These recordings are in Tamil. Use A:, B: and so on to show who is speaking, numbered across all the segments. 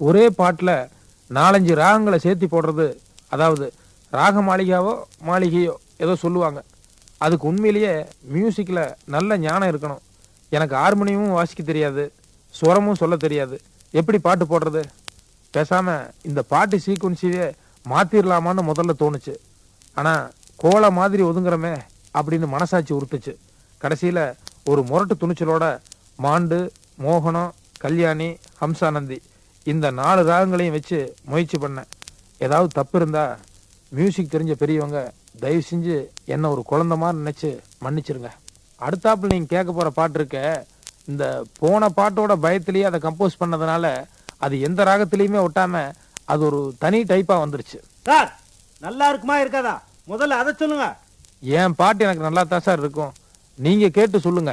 A: ஒரே பாட்டில் நாலஞ்சு ராகங்களை சேர்த்து போடுறது அதாவது ராக மாளிகாவோ மாளிகையோ ஏதோ சொல்லுவாங்க. அதுக்கு உண்மையிலேயே மியூசிக்கில் நல்ல ஞானம் இருக்கணும். எனக்கு ஹார்மோனியமும் வாசிக்க தெரியாது சுரமும் சொல்ல தெரியாது. எப்படி பாட்டு போடுறது? பேசாமல் இந்த பாட்டு சீக்வன்ஸையே மாற்றிடலாமான்னு முதல்ல தோணுச்சு. ஆனால் கோலை மாதிரி ஒதுங்குறமே அப்படின்னு மனசாட்சி உறுத்துச்சு கடைசியில் ஒரு முரட்டு துணிச்சலோட மாண்டு மோகனம் கல்யாணி ஹம்சானந்தி இந்த நாலு ராகங்களையும் வச்சு முயற்சி பண்ணேன் ஏதாவது தப்பு இருந்தா மியூசிக் தெரிஞ்ச பெரியவங்க தயவு செஞ்சு என்ன ஒரு குழந்தை மாதிரி நினைச்சு மன்னிச்சிருங்க. அடுத்தாப்புல நீங்க கேட்க போற பாட்டு இருக்க இந்த போன பாட்டோட பயத்திலேயே அதை கம்போஸ் பண்ணதுனால அது எந்த ராகத்திலையுமே ஒட்டாம அது ஒரு தனி டைப்பா வந்துருச்சு.
B: சார் நல்லா இருக்குமா இருக்காதா? முதல்ல அதை சொல்லுங்க.
A: என் பாட்டு எனக்கு நல்லா தான் சார் இருக்கும். நீங்க கேட்டு சொல்லுங்க.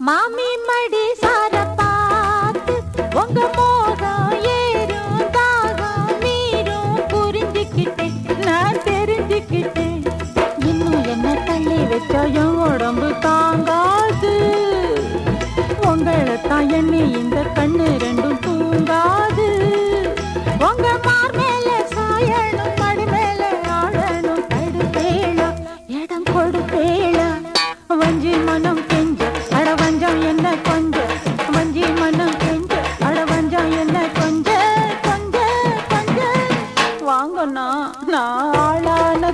C: மாமி மடி சார பார்த்து உங்க மோகம் ஏறும் தாகம் மீறும். புரிஞ்சுக்கிட்டேன் நான் தெரிஞ்சுக்கிட்டேன் இன்னும் என்ன தள்ளி வச்சாயும் உடம்பு தாங்காது. உங்களை தான் எண்ணி இந்த கண்ணு ரெண்டும் தூங்காது. உங்க மார் மேல சாயணும் மடி மேல ஆடணும் தடுப்பேளா இடம் கொடுப்பேளா. வஞ்சின வாங்கண்ணா. நான் ஆளான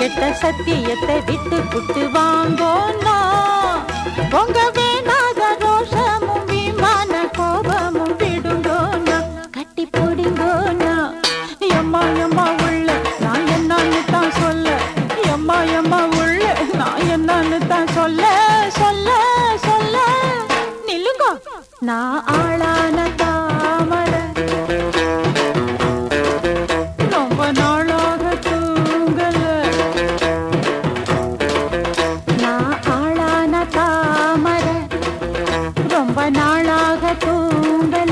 C: கெட்ட சத்தியத்தை விட்டு புட்டு வாங்கோன்னா உங்க வேணாத ரோஷமும் விமான கோபமும் விடுங்கோனா கட்டி போடுங்கோனா எம்மா எம்மா உள்ள நான் என்னன்னு தான் சொல்ல. எம்மா எம்மா உள்ள நான் என்னன்னு தான் சொல்ல சொல்ல சொல்ல. நில்லுங்க. நான் ஆளான ரொம்ப நாளாக தூங்கல்.